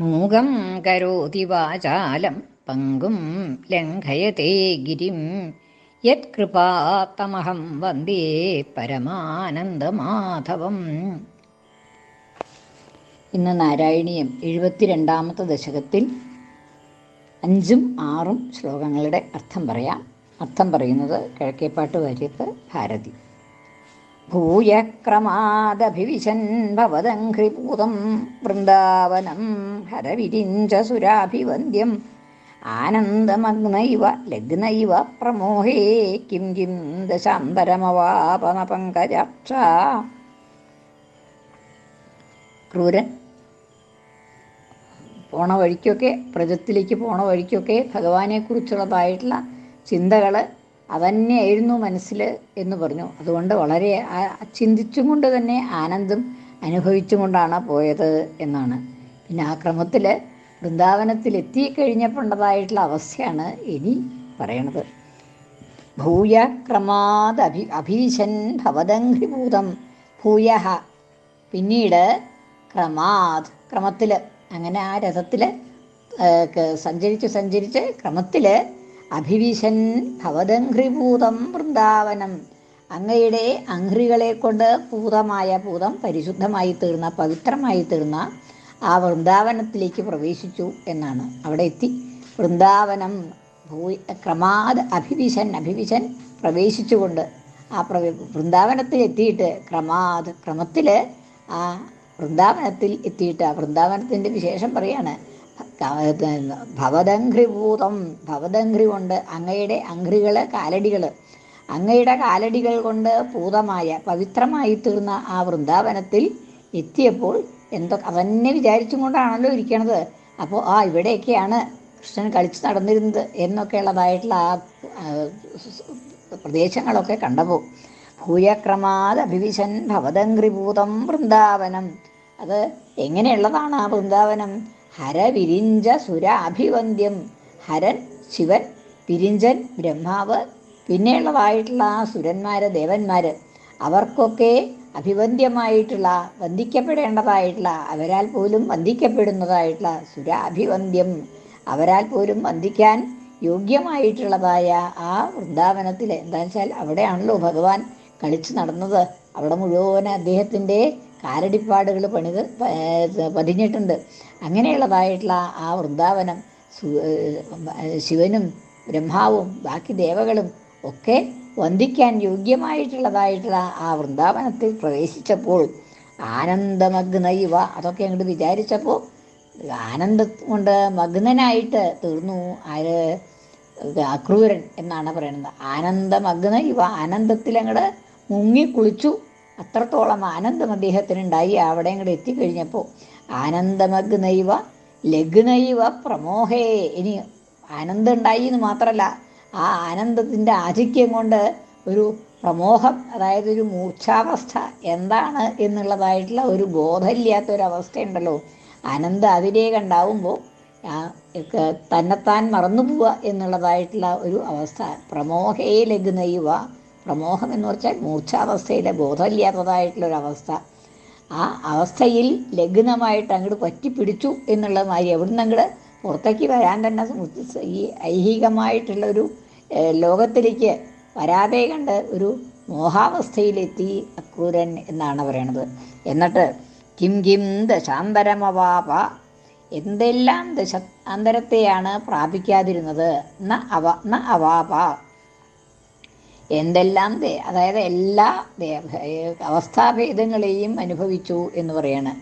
മൂകം കരോതി വാചാലം പങ്കും ലംഘയത്തെ ഗിരിം. യത്കൃപാത്തമഹം വന്ദേ പരമാനന്ദമാധവം. ഇന്ന് നാരായണീയം എഴുപത്തിരണ്ടാമത്തെ ദശകത്തിൽ അഞ്ചും ആറും ശ്ലോകങ്ങളുടെ അർത്ഥം പറയാം. അർത്ഥം പറയുന്നത് കിഴക്കേപ്പാട്ട് വാര്യത്ത് ഭാരതി. വൃന്ദാവനം ഹരവിരിഞ്ച സുരാഭിവന്ദ്യം ആനന്ദമഗ്നൈവ ലഗ്നൈവ പ്രമോഹേ കിം കിം ദശാന്തരമവാപന പങ്കജാക്ഷ ക്രൂരൻ പോണ വഴിക്കൊക്കെ പ്രജത്തിലേക്ക് പോണ വഴിക്കൊക്കെ ഭഗവാനെക്കുറിച്ചുള്ളതായിട്ടുള്ള ചിന്തകൾ അതന്നെയായിരുന്നു മനസ്സിൽ എന്ന് പറഞ്ഞു. അതുകൊണ്ട് വളരെ ചിന്തിച്ചും കൊണ്ട് തന്നെ ആനന്ദം അനുഭവിച്ചും കൊണ്ടാണ് പോയത് എന്നാണ്. പിന്നെ ആ ക്രമത്തിൽ വൃന്ദാവനത്തിൽ എത്തിക്കഴിഞ്ഞപ്പോണ്ടതായിട്ടുള്ള അവസ്ഥയാണ് ഇനി പറയണത്. ഭൂയ ക്രമാത് അഭി അഭീശൻ ഭവദംഘ്രിഭൂതം ഭൂയ പിന്നീട് ക്രമാത് ക്രമത്തിൽ അങ്ങനെ ആ രഥത്തിൽ സഞ്ചരിച്ച് സഞ്ചരിച്ച് ക്രമത്തിൽ അഭിവിശൻ ഭവദംഘ്രിഭൂതം വൃന്ദാവനം. അങ്ങയുടെ അംഘ്രികളെ കൊണ്ട് പൂതമായ ഭൂതം പരിശുദ്ധമായി തീർന്ന പവിത്രമായി തീർന്ന ആ വൃന്ദാവനത്തിലേക്ക് പ്രവേശിച്ചു എന്നാണ്. അവിടെ എത്തി. വൃന്ദാവനം ഭൂ ക്രമാത് അഭിവിശൻ അഭിവിശൻ പ്രവേശിച്ചുകൊണ്ട് ആ പ്ര വൃന്ദാവനത്തിൽ എത്തിയിട്ട് ക്രമാത് ക്രമത്തിൽ ആ വൃന്ദാവനത്തിൽ എത്തിയിട്ട് ആ വൃന്ദാവനത്തിന്റെ വിശേഷം പറയാണ്. ഭവദംഘ്രിഭൂതം ഭവദംഘ്രി കൊണ്ട് അങ്ങയുടെ അഘ്രികൾ കാലടികൾ അങ്ങയുടെ കാലടികൾ കൊണ്ട് പൂതമായ പവിത്രമായി തീർന്ന ആ വൃന്ദാവനത്തിൽ എത്തിയപ്പോൾ എന്തൊക്കെ അവനെ വിചാരിച്ചും കൊണ്ടാണല്ലോ ഇരിക്കണത്. അപ്പോൾ ആ ഇവിടെയൊക്കെയാണ് കൃഷ്ണൻ കളിച്ച് നടന്നിരുന്നത് എന്നൊക്കെയുള്ളതായിട്ടുള്ള ആ പ്രദേശങ്ങളൊക്കെ കണ്ടപ്പോൾ. ഭൂയക്രമാത് അഭിവിശൻ ഭവദംഘ്രിഭൂതം വൃന്ദാവനം. അത് എങ്ങനെയുള്ളതാണ് ആ വൃന്ദാവനം? ഹരവിരിഞ്ച സുരാഭിവന്ദ്യം. ഹരൻ ശിവൻ വിരിഞ്ചൻ ബ്രഹ്മാവ്. പിന്നെയുള്ളതായിട്ടുള്ള ആ സുരന്മാർ ദേവന്മാർ അവർക്കൊക്കെ അഭിവന്ദ്യമായിട്ടുള്ള വന്ദിക്കപ്പെടേണ്ടതായിട്ടുള്ള അവരാൽ പോലും വന്ദിക്കപ്പെടുന്നതായിട്ടുള്ള സുരാഭിവന്ദ്യം. അവരാൽ പോലും വന്ദിക്കാൻ യോഗ്യമായിട്ടുള്ളതായ ആ വൃന്ദാവനത്തിൽ എന്താണെന്ന് വെച്ചാൽ അവിടെയാണല്ലോ ഭഗവാൻ കളിച്ചു നടന്നത്. അവിടെ മുഴുവൻ അദ്ദേഹത്തിന്റെ കാലടിപ്പാടുകൾ പണിത് പതിഞ്ഞിട്ടുണ്ട്. അങ്ങനെയുള്ളതായിട്ടുള്ള ആ വൃന്ദാവനം ശിവനും ബ്രഹ്മാവും ബാക്കി ദേവകളും ഒക്കെ വന്ദിക്കാൻ യോഗ്യമായിട്ടുള്ളതായിട്ടുള്ള ആ വൃന്ദാവനത്തിൽ പ്രവേശിച്ചപ്പോൾ ആനന്ദമഗ്നൈവ അതൊക്കെ അങ്ങോട്ട് വിചാരിച്ചപ്പോൾ ആനന്ദം കൊണ്ട് മഗ്നനായിട്ട് തീർന്നു. ആര് അക്രൂരൻ എന്നാണ് പറയുന്നത്. ആനന്ദമഗ്ന ഇവ ആനന്ദത്തിൽ അങ്ങോട്ട് മുങ്ങിക്കുളിച്ചു അത്രത്തോളം ആനന്ദം അദ്ദേഹത്തിനുണ്ടായി. അവിടെ അങ്ങോട്ട് എത്തിക്കഴിഞ്ഞപ്പോൾ ആനന്ദമഗ്നൈവ ലഗ്നൈവ പ്രമോഹേ. ഇനി ആനന്ദം ഉണ്ടായി എന്ന് മാത്രമല്ല ആ ആനന്ദത്തിന്റെ ആധിക്യം കൊണ്ട് ഒരു പ്രമോഹം അതായത് ഒരു മൂർച്ഛാവസ്ഥ എന്താണ് എന്നുള്ളതായിട്ടുള്ള ഒരു ബോധമില്ലാത്ത ഒരു അവസ്ഥയുണ്ടല്ലോ ആനന്ദ അതിരേക ഉണ്ടാവുമ്പോൾ തന്നെത്താൻ മറന്നു പോവുക എന്നുള്ളതായിട്ടുള്ള ഒരു അവസ്ഥ. പ്രമോഹേ ലഘുനയുവ പ്രമോഹം എന്ന് പറഞ്ഞാൽ മൂർച്ഛാവസ്ഥയിലെ ബോധമില്ലാത്തതായിട്ടുള്ള ഒരു അവസ്ഥ ആ അവസ്ഥയിൽ ലഗ്നമായിട്ട് അങ്ങോട്ട് പറ്റിപ്പിടിച്ചു എന്നുള്ള മാതിരി എവിടുന്ന് അങ്ങോട്ട് പുറത്തേക്ക് വരാൻ തന്നെ ഈ ഐഹികമായിട്ടുള്ളൊരു ലോകത്തിലേക്ക് വരാതെ കണ്ട് ഒരു മോഹാവസ്ഥയിലെത്തി അക്രൂരൻ എന്നാണ് പറയണത്. എന്നിട്ട് കിം കിം ദശാന്തരമവാപ എന്തെല്ലാം ദശ അന്തരത്തെയാണ് പ്രാപിക്കാതിരുന്നത്? ന അവ ന അവാപ. എന്തെല്ലാം അതായത് എല്ലാ അവസ്ഥാഭേദങ്ങളെയും അനുഭവിച്ചു എന്ന് പറയാണ്.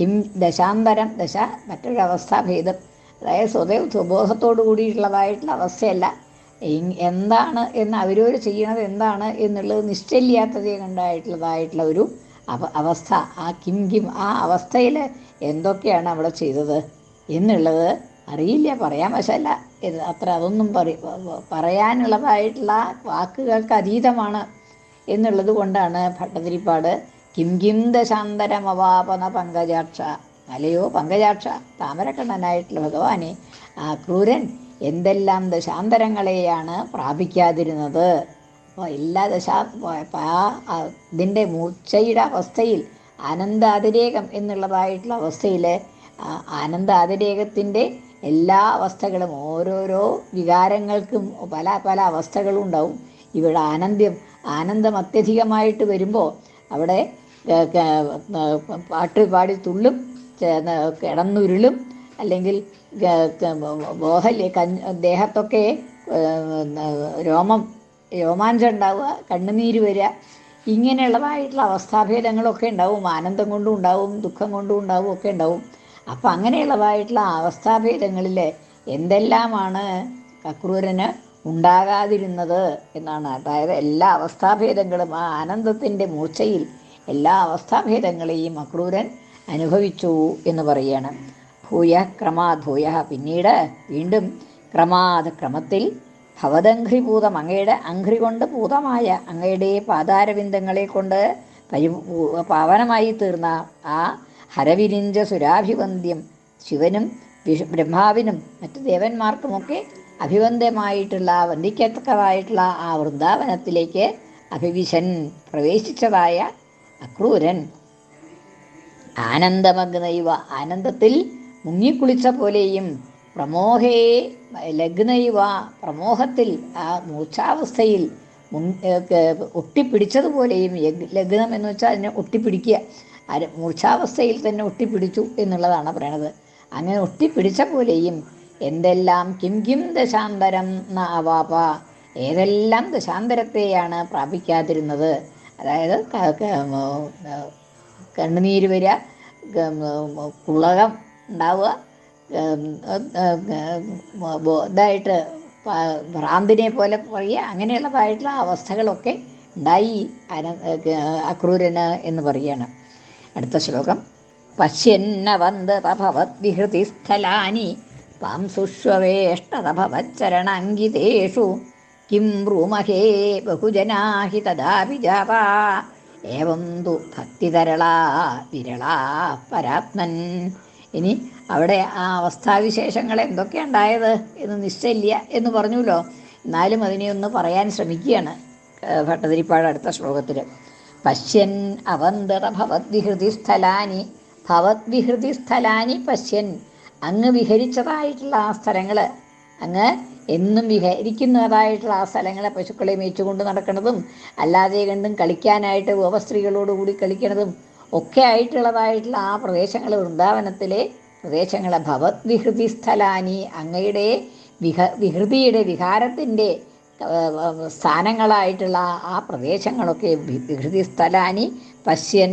കിം ദശാന്തരം ദശ മറ്റൊരു അവസ്ഥാഭേദം. അതായത് സ്വതേ സ്വബോധത്തോടു കൂടിയിട്ടുള്ളതായിട്ടുള്ള അവസ്ഥയല്ല. എന്താണ് എന്ന് അവരോട് ചെയ്യണത് എന്താണ് എന്നുള്ളത് നിശ്ചയില്ലാത്തതേ കണ്ടായിട്ടുള്ളതായിട്ടുള്ള ഒരു അവസ്ഥ. ആ കിം കിം ആ അവസ്ഥയിൽ എന്തൊക്കെയാണ് അവിടെ ചെയ്തത് എന്നുള്ളത് അറിയില്ല പറയാൻ വശമല്ല ഇത് അത്ര അതൊന്നും പറയാനുള്ളതായിട്ടുള്ള വാക്കുകൾക്ക് അതീതമാണ് എന്നുള്ളത് കൊണ്ടാണ് ഭട്ടതിരിപ്പാട് കിം കിം ദശാന്തരമവാപന പങ്കജാക്ഷ. അലയോ പങ്കജാക്ഷ താമരക്കണ്ണനായിട്ടുള്ള ഭഗവാനെ ആ ക്രൂരൻ എന്തെല്ലാം ദശാന്തരങ്ങളെയാണ് പ്രാപിക്കാതിരുന്നത്? അപ്പോൾ എല്ലാ ദശാ ഇതിന്റെ മൂർച്ചയുടെ അവസ്ഥയിൽ ആനന്ദാതിരേകം എന്നുള്ളതായിട്ടുള്ള അവസ്ഥയിൽ ആ ആനന്ദാതിരേകത്തിന്റെ എല്ലാ അവസ്ഥകളും ഓരോരോ വികാരങ്ങൾക്കും പല പല അവസ്ഥകളും ഉണ്ടാവും. ഇവിടെ ആനന്ദം ആനന്ദം അത്യധികമായിട്ട് വരുമ്പോൾ അവിടെ പാട്ട് പാടി തുള്ളും കിടന്നുരുളും അല്ലെങ്കിൽ ബോധല്ലേ ദേഹത്തൊക്കെ രോമം രോമാഞ്ചം ഉണ്ടാവുക കണ്ണുനീര് വരിക ഇങ്ങനെയുള്ളതായിട്ടുള്ള അവസ്ഥാഭേദങ്ങളൊക്കെ ഉണ്ടാവും. ആനന്ദം കൊണ്ടും ഉണ്ടാവും ദുഃഖം കൊണ്ടും ഉണ്ടാവും ഒക്കെ ഉണ്ടാവും. അപ്പം അങ്ങനെയുള്ളതായിട്ടുള്ള അവസ്ഥാഭേദങ്ങളിൽ എന്തെല്ലാമാണ് അക്രൂരന് ഉണ്ടാകാതിരുന്നത് എന്നാണ്. അതായത് എല്ലാ അവസ്ഥാഭേദങ്ങളും ആ ആനന്ദത്തിന്റെ മൂർച്ചയിൽ എല്ലാ അവസ്ഥാഭേദങ്ങളെയും അക്രൂരൻ അനുഭവിച്ചു എന്ന് പറയുകയാണ് ഭൂയ ക്രമാത് ഭൂയ. പിന്നീട് വീണ്ടും ക്രമാത് ക്രമത്തിൽ ഭവദംഘ്രിഭൂതം അങ്ങയുടെ അംഘ്രി കൊണ്ട് ഭൂതമായ അങ്ങയുടെ പാതാരവിന്ദങ്ങളെ കൊണ്ട് പരി പാവനമായി തീർന്ന ആ ഹരവിരിഞ്ച സുരാഭിവന്ദ്യം. ശിവനും ബ്രഹ്മാവിനും മറ്റു ദേവന്മാർക്കുമൊക്കെ അഭിവന്ദ്യമായിട്ടുള്ള വന്ദിക്കത്തക്കതായിട്ടുള്ള ആ വൃന്ദാവനത്തിലേക്ക് അഭിവിശൻ പ്രവേശിച്ചതായ അക്രൂരൻ. ആനന്ദമഗ്നൈവ ആനന്ദത്തിൽ മുങ്ങിക്കുളിച്ച പോലെയും പ്രമോഹേ ലഗ്നൈവ പ്രമോഹത്തിൽ ആ മൂർച്ഛാവസ്ഥയിൽ മുൻ- ഒട്ടിപ്പിടിച്ചതുപോലെയും ലഗ്നം എന്ന് വെച്ചാൽ അതിനെ ഒട്ടിപ്പിടിക്കുക. അര മൂർച്ഛാവസ്ഥയിൽ തന്നെ ഒട്ടിപ്പിടിച്ചു എന്നുള്ളതാണ് പറയണത്. അങ്ങനെ ഒട്ടിപ്പിടിച്ച പോലെയും എന്തെല്ലാം കിം കിം ദശാന്തരം ന അവാപ ഏതെല്ലാം ദശാന്തരത്തെയാണ് പ്രാപിക്കാതിരുന്നത്? അതായത് കണ്ണുനീര് വരിക കുളകം ഉണ്ടാവുക ഇതായിട്ട് ഭ്രാന്തിനെ പോലെ പറയുക അങ്ങനെയുള്ളതായിട്ടുള്ള അവസ്ഥകളൊക്കെ ഉണ്ടായി അക്രൂരന് എന്ന് പറയുകയാണ്. അടുത്ത ശ്ലോകം. പശ്യന്നവന്തതഭവദ്വിഹൃതി സ്ഥലാനി പാംസുഷ്വേഷ്ടതഭവച്ചരണാങ്കിതേഷു കിം ബ്രൂമഹേ ബഹുജനാഹി തദാപി ജാതാ ഏവം തു ഭക്തിതരളാ വിരളാ പരാത്മൻ. ഇനി അവിടെ ആ അവസ്ഥാവിശേഷങ്ങൾ എന്തൊക്കെയുണ്ടായത് എന്ന് നിശ്ചയില്ല എന്ന് പറഞ്ഞുല്ലോ എന്നാലും അതിനെ ഒന്ന് പറയാൻ ശ്രമിക്കുകയാണ് ഭട്ടതിരിപ്പാട് അടുത്ത ശ്ലോകത്തിൽ പശ്യൻ അവന്തര ഭവദ്വിഹൃതി സ്ഥലാനി ഭവദ്വിഹൃതി സ്ഥലാനി പശ്യൻ. അങ്ങ് വിഹരിച്ചതായിട്ടുള്ള ആ സ്ഥലങ്ങൾ അങ്ങ് എന്നും വിഹരിക്കുന്നതായിട്ടുള്ള ആ സ്ഥലങ്ങളെ പശുക്കളെ മേച്ചുകൊണ്ട് നടക്കുന്നതും അല്ലാതെ കണ്ടും കളിക്കാനായിട്ട് ഉപസ്ത്രീകളോടുകൂടി കളിക്കുന്നതും ഒക്കെ ആയിട്ടുള്ളതായിട്ടുള്ള ആ പ്രദേശങ്ങൾ വൃന്ദാവനത്തിലെ പ്രദേശങ്ങളെ. ഭവത് വിഹൃതി സ്ഥലാനി അങ്ങയുടെ വിഹ വിഹൃതിയുടെ വിഹാരത്തിന്റെ സ്ഥാനങ്ങളായിട്ടുള്ള ആ പ്രദേശങ്ങളൊക്കെ വികൃതി സ്ഥലാനി പശ്യൻ.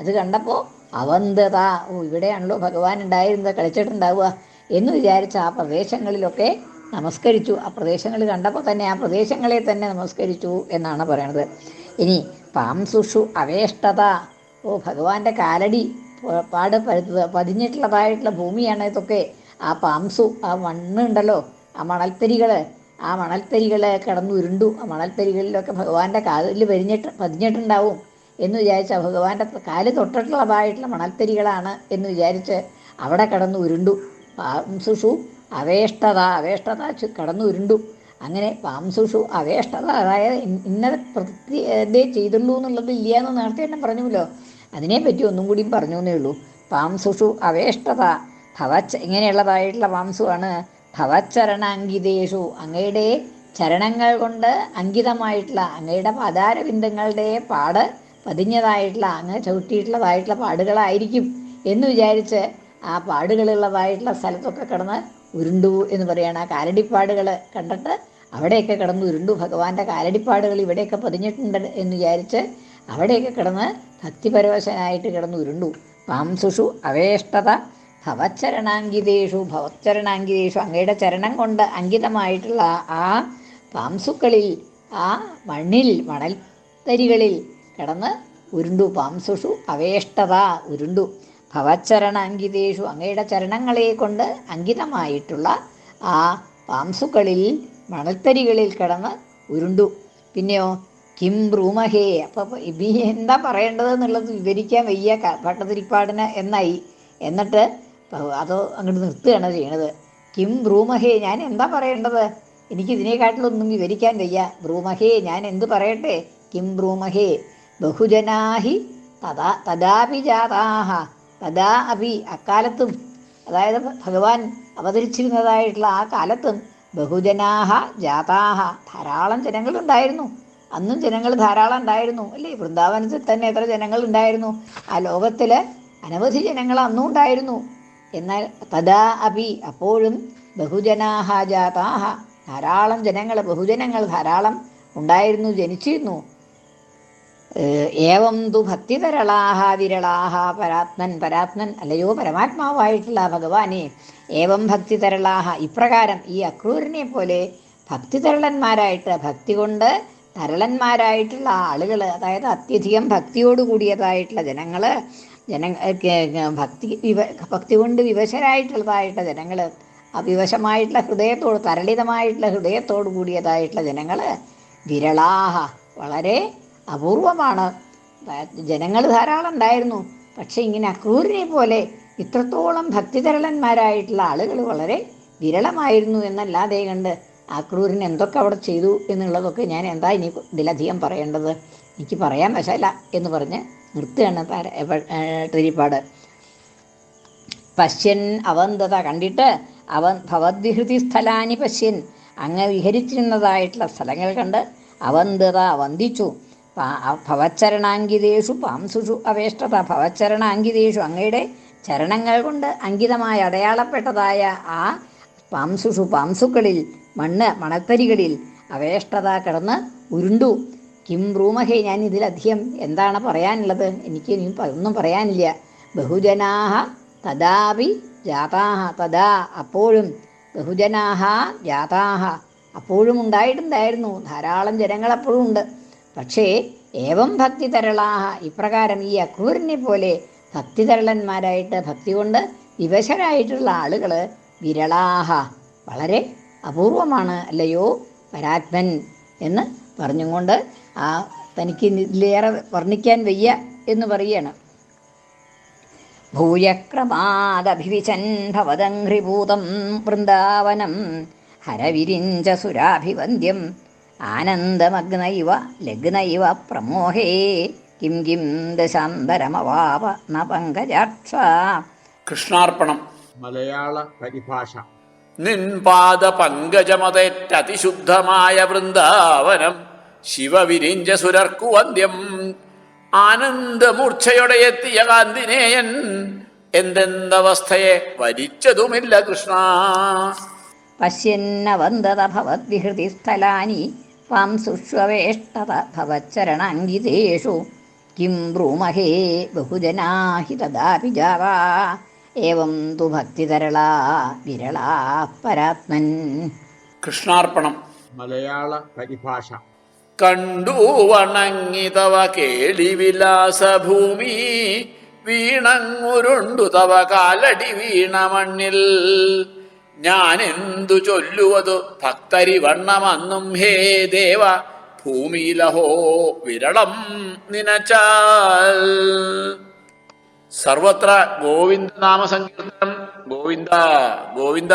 അത് കണ്ടപ്പോൾ അവന്തത ഓ ഇവിടെയാണല്ലോ ഭഗവാൻ ഉണ്ടായിരുന്നത് കളിച്ചിട്ടുണ്ടാവുക എന്ന് വിചാരിച്ച ആ പ്രദേശങ്ങളിലൊക്കെ നമസ്കരിച്ചു. ആ പ്രദേശങ്ങൾ കണ്ടപ്പോൾ തന്നെ ആ പ്രദേശങ്ങളെ തന്നെ നമസ്കരിച്ചു എന്നാണ് പറയണത്. ഇനി പാംസുഷു അവേഷ്ടത. ഓ ഭഗവാന്റെ കാലടി പാട് പതിഞ്ഞിട്ടുള്ളതായിട്ടുള്ള ഭൂമിയാണ് ഇതൊക്കെ. ആ പാംസു ആ മണ്ണുണ്ടല്ലോ ആ മണൽത്തരികൾ ആ മണൽത്തരികളെ കടന്നു ഉരുണ്ടു. ആ മണൽത്തരികളിലൊക്കെ ഭഗവാന്റെ കാലിൽ വരിഞ്ഞിട്ട് പതിഞ്ഞിട്ടുണ്ടാവും എന്ന് വിചാരിച്ച ഭഗവാന്റെ കാൽ തൊട്ടിട്ടുള്ളതായിട്ടുള്ള മണൽത്തരികളാണ് എന്ന് വിചാരിച്ച് അവിടെ കടന്നു ഉരുണ്ടു. പാംസുഷു അവേഷ്ടത അവേഷ്ടത കടന്നു ഉരുണ്ടു. അങ്ങനെ പാംസുഷു അവേഷ്ടത അതായത് ഇന്ന- ഇന്നത് പ്രത്യേകതയെ ചെയ്തുള്ളൂ എന്നുള്ളത് ഇല്ല എന്ന് നേരത്തെ തന്നെ പറഞ്ഞുല്ലോ അതിനെപ്പറ്റി ഒന്നും കൂടി പറഞ്ഞു എന്നേ ഉള്ളൂ. പാംസുഷു അവേഷ്ടത ഭവച്ച ഇങ്ങനെയുള്ളതായിട്ടുള്ള പാംസുവാണ് ഭവച്ചരണാങ്കിതേഷു അങ്ങയുടെ ചരണങ്ങൾ കൊണ്ട് അങ്കിതമായിട്ടുള്ള അങ്ങയുടെ പാതാരബിന്ദങ്ങളുടെ പാട് പതിഞ്ഞതായിട്ടുള്ള അങ്ങ് ചവിട്ടിയിട്ടുള്ളതായിട്ടുള്ള പാടുകളായിരിക്കും എന്ന് വിചാരിച്ച് ആ പാടുകളുള്ളതായിട്ടുള്ള സ്ഥലത്തൊക്കെ കിടന്ന് ഉരുണ്ടു എന്ന് പറയുകയാണ് ആ കാലടിപ്പാടുകൾ കണ്ടിട്ട് അവിടെയൊക്കെ കിടന്ന് ഉരുണ്ടു. ഭഗവാന്റെ കാലടിപ്പാടുകൾ ഇവിടെയൊക്കെ പതിഞ്ഞിട്ടുണ്ട് എന്ന് വിചാരിച്ച് അവിടെയൊക്കെ കിടന്ന് ഭക്തിപരവശനായിട്ട് കിടന്ന് ഉരുണ്ടു. പാംസുഷു അവേഷ്ടത ഭവച്ചരണാങ്കിതേഷു ഭവച്ചരണാങ്കിതേഷു അങ്ങയുടെ ചരണം കൊണ്ട് അങ്കിതമായിട്ടുള്ള ആ പാംസുക്കളിൽ ആ മണ്ണിൽ മണൽത്തരികളിൽ കിടന്ന് ഉരുണ്ടു. പാംസുഷു അവേഷ്ടത ഉരുണ്ടു. ഭവച്ചരണാങ്കിതേഷു അങ്ങയുടെ ചരണങ്ങളെ കൊണ്ട് അങ്കിതമായിട്ടുള്ള ആ പാംസുക്കളിൽ മണൽത്തരികളിൽ കിടന്ന് ഉരുണ്ടു. പിന്നെയോ കിം ബ്രൂമഹേ. അപ്പോൾ ഇബി എന്താ പറയേണ്ടത് എന്നുള്ളത് വിവരിക്കാൻ വയ്യ പട്ടതിരിപ്പാടിന് എന്നായി. എന്നിട്ട് അതോ അങ്ങോട്ട് നിർത്തുകയാണ് ചെയ്യണത്. കിം ബ്രൂമഹേ ഞാൻ എന്താ പറയേണ്ടത്? എനിക്ക് ഇതിനെക്കാട്ടിലൊന്നും വിവരിക്കാൻ വയ്യ. ബ്രൂമഹേ ഞാൻ എന്ത് പറയട്ടെ? കിം ബ്രൂമഹേ ബഹുജനാഹി തഥാ തഥാപി ജാതാഹ തഥാ അപി അക്കാലത്തും. അതായത് ഭഗവാൻ അവതരിച്ചിരുന്നതായിട്ടുള്ള ആ കാലത്തും ബഹുജനാഹ ജാതാഹ ധാരാളം ജനങ്ങളുണ്ടായിരുന്നു അന്നും ജനങ്ങൾ ധാരാളം ഉണ്ടായിരുന്നു. അല്ലേ? വൃന്ദാവനത്തിൽ തന്നെ എത്ര ജനങ്ങൾ ഉണ്ടായിരുന്നു? ആ ലോകത്തിൽ അനവധി ജനങ്ങൾ അന്നും ഉണ്ടായിരുന്നു. എന്നാൽ തഥാ അപി അപ്പോഴും ബഹുജനാഹ ജാതാഹ. ധാരാളം ജനങ്ങൾ ബഹുജനങ്ങൾ ധാരാളം ഉണ്ടായിരുന്നു ജനിച്ചിരുന്നു. ഏവം തു ഭക്തിതരളാഹ വിരളാഹ പരാത്മൻ പരാത്മൻ അല്ലയോ പരമാത്മാവായിട്ടുള്ള ഭഗവാനെ. ഏവം ഭക്തിതരളാഹ ഇപ്രകാരം ഈ അക്രൂരനെ പോലെ ഭക്തിതരളന്മാരായിട്ട് ഭക്തി കൊണ്ട് തരളന്മാരായിട്ടുള്ള ആളുകൾ അതായത് അത്യധികം ഭക്തിയോടുകൂടിയതായിട്ടുള്ള ജനങ്ങൾ ജന ഭക്തി വിവ ഭക്തി കൊണ്ട് വിവശരായിട്ടുള്ളതായിട്ടുള്ള ജനങ്ങൾ അവിവശമായിട്ടുള്ള ഹൃദയത്തോട് തരളിതമായിട്ടുള്ള ഹൃദയത്തോട് കൂടിയതായിട്ടുള്ള ജനങ്ങൾ വിരളാഹ വളരെ അപൂർവമാണ്. ജനങ്ങൾ ധാരാളം ഉണ്ടായിരുന്നു. പക്ഷേ ഇങ്ങനെ അക്രൂരിനെ പോലെ ഇത്രത്തോളം ഭക്തിതരളന്മാരായിട്ടുള്ള ആളുകൾ വളരെ വിരളമായിരുന്നു എന്നല്ലാതെ കണ്ട് അക്രൂരൻ എന്തൊക്കെ അവിടെ ചെയ്തു എന്നുള്ളതൊക്കെ ഞാൻ എന്താ ഇനി ഇതിലധികം പറയേണ്ടത്? എനിക്ക് പറയാൻ വശമല്ല എന്ന് പറഞ്ഞ് നിർത്തുകയാണ് താര ട്രിരിപ്പാട് പശ്യൻ അവന്തത കണ്ടിട്ട് അവൻ ഭവദ്വിഹൃതി സ്ഥലാനി പശ്യൻ. അങ്ങ് വിഹരിച്ചിരുന്നതായിട്ടുള്ള സ്ഥലങ്ങൾ കണ്ട് അവന്തത വന്ദിച്ചു. ഭവചരണാങ്കിതേഷു പാംസുഷു അവേഷ്ടത. ഭവച്ചരണാങ്കിതേഷു അങ്ങയുടെ ചരണങ്ങൾ കൊണ്ട് അങ്കിതമായി അടയാളപ്പെട്ടതായ ആ പാംസുഷു പാംസുക്കളിൽ മണ്ണ് മണത്തരികളിൽ അവേഷ്ടത കിടന്ന് ഉരുണ്ടു. കിം ബ്രൂമഹേ ഞാൻ ഇതിലധികം എന്താണ് പറയാനുള്ളത്? എനിക്ക് ഇനി ഒന്നും പറയാനില്ല. ബഹുജനാഹ തദാപി ജാതാഹ തദാ അപ്പോഴും ബഹുജനാഹ ജാതാഹ അപ്പോഴും ഉണ്ടായിട്ടുണ്ടായിരുന്നു. ധാരാളം ജനങ്ങൾ അപ്പോഴും ഉണ്ട്. പക്ഷേ ഏവം ഭക്തി തരളാഹ ഇപ്രകാരം ഈ അക്രൂരനെ പോലെ ഭക്തി തരളന്മാരായിട്ട് ഭക്തി കൊണ്ട് വിവശരായിട്ടുള്ള ആളുകൾ വിരളാഹ. വളരെ അപൂർവമാണ് അല്ലയോ പരാത്മൻ എന്ന് പറഞ്ഞുകൊണ്ട് ആ തനിക്ക് ഇതിലേറെ വർണിക്കാൻ വയ്യ എന്ന് പറയണം ഭൂയക്രമാദഭിവിശൻ ഭവതംഘ്രിഭൂതം വൃന്ദാവനം ഹരവിരിഞ്ച സുരാഭിവന്ദ്യം ലഗ്ന ഇവ പ്രമോഹേ കിം കിം ദശാന്തരമവാപ ന പങ്കജാക്ഷ കൃഷ്ണാർപ്പണം. മലയാള പരിഭാഷ. നിൻപാദ പങ്കജമതേറ്റതിശുദ്ധമായ വൃന്ദാവനം. ശിവവിരിഞ്ച സുരർക്കു വന്ധ്യം ആനന്ദമൂർച്ഛയോടെ എത്തിയ കാന്തിനേയൻ എന്തെന്തവസ്ഥയെ വരിച്ചതുമില്ല കൃഷ്ണ. പശ്യന്നവന്തത ഭവദ്വിഹൃതി സ്ഥലാനി പാം സുഷ്വേഷ്ടത ഭവച്ചരണാങ്കിതേഷു കിം ബ്രൂമഹേ ബഹുജനാഹി തദാപി ജാവാ ഏവം തു ഭക്തിതരളാ വിരളാ പരാത്മൻ. കൃഷ്ണാർപ്പണം. മലയാള പരിഭാഷ. കണ്ടു വണങ്ങി തവ കേളിവിലാസഭൂമി വീണങ്ങുരുണ്ടു തവ കാലടി വീണ മണ്ണിൽ. ഞാൻ എന്തു ചൊല്ലുവതു? ഭക്തരി വണ്ണമെന്നും ഹേ ദേവ ഭൂമിയിലഹോ വിരളം നിനച്ചാൽ. സർവത്ര ഗോവിന്ദ നാമസങ്കീർത്തനം ഗോവിന്ദ ഗോവിന്ദ.